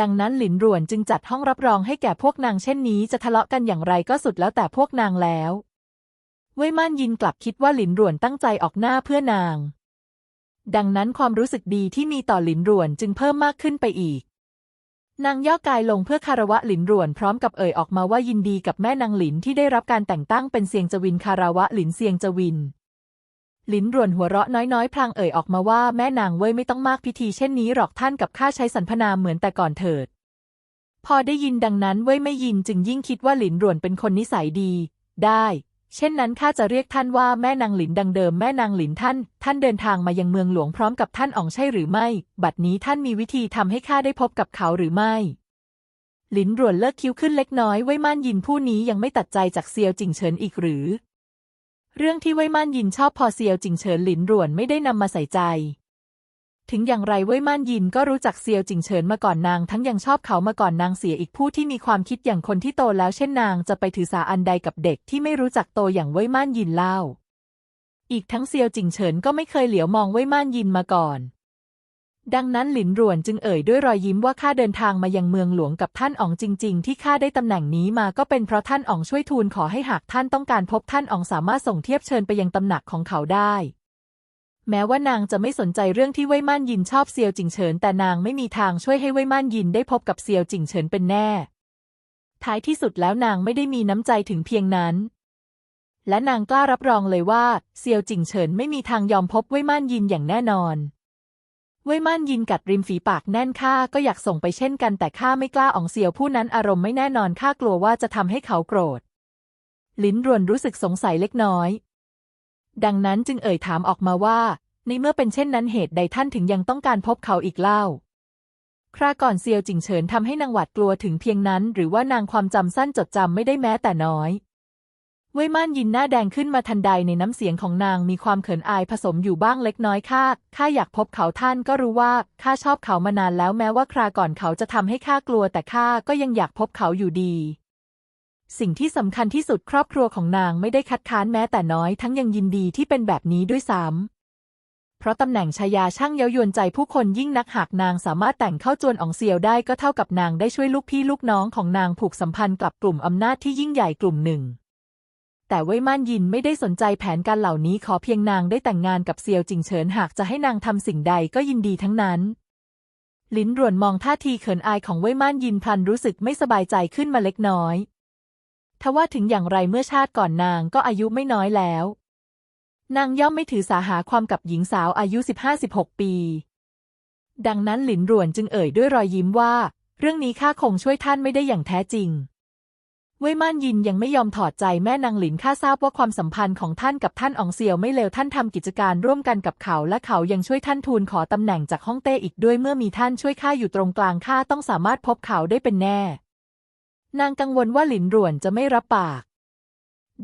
ดังนั้นหลินหรวนจึงจัดห้องรับรองให้แก่พวกนางเช่นนี้จะทะเลาะกันอย่างไรก็สุดแล้วแต่พวกนางแล้วเว่ยม่านยินกลับคิดว่าหลินหรวนตั้งใจออกหน้าเพื่อนาง ดังนั้นความรู้สึกดีที่มีต่อหลินหรวนจึงเพิ่มมากขึ้นไปอีก นางย่อกายลงเพื่อคารวะหลินหรวนพร้อมกับเอ่ยออกมาว่ายินดีกับแม่นางหลินที่ได้รับการแต่งตั้งเป็นเซียงจวินคารวะหลินเซียงจวิน ลินรวนหัวเราะน้อยๆ พลางเอ่ยออกมาว่าแม่นางเว้ยไม่ต้องมากพิธีเช่นนี้หรอกท่านกับข้าใช้สรรพนามเหมือนแต่ก่อนเถิด พอได้ยินดังนั้นเว้ยไม่ยินจึงยิ่งคิดว่าหลินรวนเป็นคนนิสัยดี ได้ เช่นนั้นข้าจะเรียกท่านว่าแม่นางหลินดังเดิมแม่นางหลินท่าน ท่านเดินทางมายังเมืองหลวงพร้อมกับท่านอ๋องใช่หรือไม่ บัดนี้ท่านมีวิธีทำให้ข้าได้พบกับเขาหรือไม่หลินรวนเลิกคิ้วขึ้นเล็กน้อยเว่ยม่านยินผู้นี้ยังไม่ตัดใจจากเซียวจิงเฉินอีกหรือ เรื่องที่เว่ยม่านยินชอบพอเซียวจิงเฉินหลินร่วนไม่ได้นำมาใส่ใจ ถึงอย่างไรเว่ยม่านยินก็รู้จักเซียวจิงเฉินมาก่อนนาง ทั้งยังชอบเขามาก่อนนางเสียอีกผู้ที่มีความคิดอย่างคนที่โตแล้วเช่นนางจะไปถือสาอันใดกับเด็กที่ไม่รู้จักโตอย่างเว่ยม่านยินเล่า อีกทั้งเซียวจิงเฉินก็ไม่เคยเหลียวมองเว่ยม่านยินมาก่อน ดังนั้นหลินหรวนจึงเอ่ยด้วยรอยยิ้มว่าข้าเดินทางมายังเมืองหลวงกับท่านอ๋องจริง ๆ ที่ข้าได้ตำแหน่งนี้มาก็เป็นเพราะท่านอ๋องช่วยทูลขอให้หากท่านต้องการพบท่านอ๋องสามารถส่งเทียบเชิญไปยังตำหนักของเขาได้ แม้ว่านางจะไม่สนใจเรื่องที่เว่ยม่านยินชอบเซียวจิงเฉินแต่นางไม่มีทางช่วยให้เว่ยม่านยินได้พบกับเซียวจิงเฉินเป็นแน่ ท้ายที่สุดแล้วนางไม่ได้มีน้ำใจถึงเพียงนั้นและนางกล้ารับรองเลยว่าเซียวจิงเฉินไม่มีทางยอมพบเว่ยม่านยินอย่างแน่นอน เว่ยม่านยินกัดริมฝีปากแน่นข้าก็อยากส่งไปเช่นกันแต่ข้าไม่กล้าอองเซียวผู้นั้นอารมณ์ไม่แน่นอนข้ากลัวว่าจะทำให้เขาโกรธ ลิ้นรวนรู้สึกสงสัยเล็กน้อย ดังนั้นจึงเอ่ยถามออกมาว่า ในเมื่อเป็นเช่นนั้นเหตุใดท่านถึงยังต้องการพบเขาอีกเล่า คราก่อนเซียวจิงเฉินทำให้นางหวาดกลัวถึงเพียงนั้น หรือว่านางความจำสั้นจดจำไม่ได้แม้แต่น้อย เว่ยม่านยินหน้าแดงขึ้นมาทันใดในน้ำเสียงของนางมีความเขินอายผสมอยู่บ้างเล็กน้อยข้า ข้าอยากพบเขาท่านก็รู้ว่าข้าชอบเขามานานแล้วแม้ว่าคราก่อนเขาจะทำให้ข้ากลัวแต่ข้าก็ยังอยากพบเขาอยู่ดี สิ่งที่สำคัญที่สุดครอบครัวของนางไม่ได้คัดค้านแม้แต่น้อยทั้งยังยินดีที่เป็นแบบนี้ด้วยซ้ำเพราะตำแหน่งชายาช่างเย้ายวนใจผู้คนยิ่งนักหากนางสามารถแต่งเข้าจวนอองเซียวได้ก็เท่ากับนางได้ช่วยลูกพี่ลูกน้องของนางผูกสัมพันธ์กับกลุ่มอำนาจที่ยิ่งใหญ่กลุ่มหนึ่ง แต่เว่ยม่านยินไม่ได้สนใจแผนการเหล่านี้ขอเพียงนางได้แต่งงานกับเซียวจิงเฉินหากจะให้นางทำสิ่งใดก็ยินดีทั้งนั้น ลิ้นรวนมองท่าทีเขินอายของเว่ยม่านยินพลันรู้สึกไม่สบายใจขึ้นมาเล็กน้อยทว่าถึงอย่างไรเมื่อชาติก่อนนางก็อายุไม่น้อยแล้ว นางย่อมไม่ถือสาหาความกับหญิงสาวอายุ 15-16 ปี ดังนั้นหลินรวนจึงเอ่ยด้วยรอยยิ้มว่า เรื่องนี้ข้าคงช่วยท่านไม่ได้อย่างแท้จริง ว่ยม่านยินยังไม่ยอมถอดใจแม่นางหลินข้าทราบว่าความสัมพันธ์ของท่านกับท่านอองเซียวไม่เลวท่านทำกิจการร่วมกันกับเขา และเขายังช่วยท่านทูลขอตำแหน่งจากฮ่องเต้อีกด้วยเมื่อมีท่านช่วยข้าอยู่ตรงกลางข้าต้องสามารถพบเขาได้เป็นแน่ นางกังวลว่าหลินหรวนจะไม่รับปาก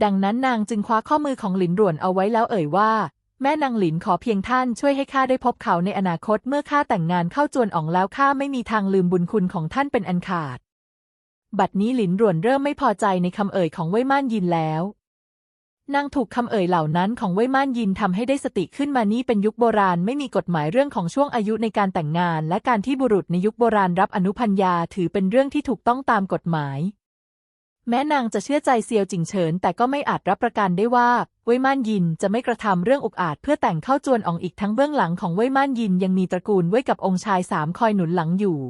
ดังนั้นนางจึงคว้าข้อมือของหลินหรวนเอาไว้แล้วเอ่ยว่าแม่นางหลินขอเพียงท่านช่วยให้ข้าได้พบเขาในอนาคตเมื่อข้าแต่งงานเข้าจวนอองแล้วข้าไม่มีทางลืมบุญคุณของท่านเป็นอันขาด บัดนี้หลินหรวนเริ่มไม่พอใจในคำเอ่ยของเว่ยม่านยินแล้ว นางถูกคำเอ่ยเหล่านั้นของเว่ยม่านยินทำให้ได้สติขึ้นมานี่เป็นยุคโบราณไม่มีกฎหมายเรื่องของช่วงอายุในการแต่งงาน และการที่บุรุษในยุคโบราณรับอนุพัญญาถือเป็นเรื่องที่ถูกต้องตามกฎหมายแม้นางจะเชื่อใจเซียวจิงเฉิน แต่ก็ไม่อาจรับประกันได้ว่าเว่ยม่านยินจะไม่กระทำเรื่องอุกอาจเพื่อแต่งเข้าจวนอองอีกทั้งเบื้องหลังของเว่ยม่านยินยังมีตระกูลเว่ยกับองค์ชายสามคอยหนุนหลังอยู่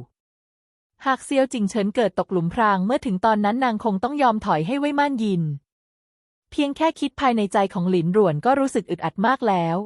หากเซียวจิงเฉินเกิดตกหลุมพรางเมื่อถึงตอนนั้นนางคงต้องยอมถอยให้ไว้ม่านยิน เพียงแค่คิดภายในใจของหลินหรวนก็รู้สึกอึดอัดมากแล้ว